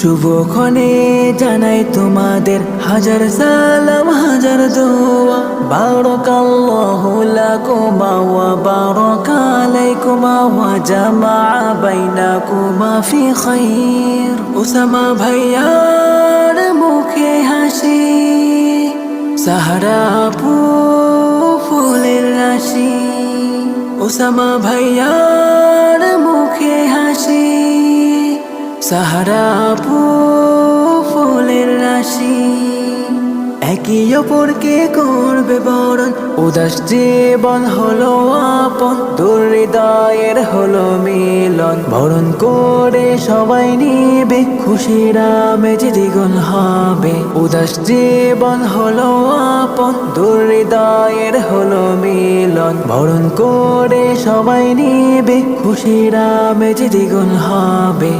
শুভক্ষণে জানাই তোমাদের হাজার সালাম, হাজার দোয়া। বারাকাল্লাহু লাকুমা ওয়া বারাকালাইকুমা ওয়া জামাআ বাইনাকুমা ফি খাইর। উসামা ভাইয়ার মুখে হাসি, সাহারা আপু ফুলের রাশি। ওসামা ভাইয়ার সাহারা আপু ফুলের রাশি। একই অপরকে করবে বরণ। উদাস জীবন হলো আপন, দুর্হৃদয়ের হলো মিলন। বরণ করে সবাই নিবে, খুশিরা মেজে দ্বিগুণ হবে। উদাস জীবন হলো আপন, দুর্হৃদয়ের হলো মিলন। বরণ করে সবাই নিবে, খুশিরা মেজে দ্বিগুণ হবে।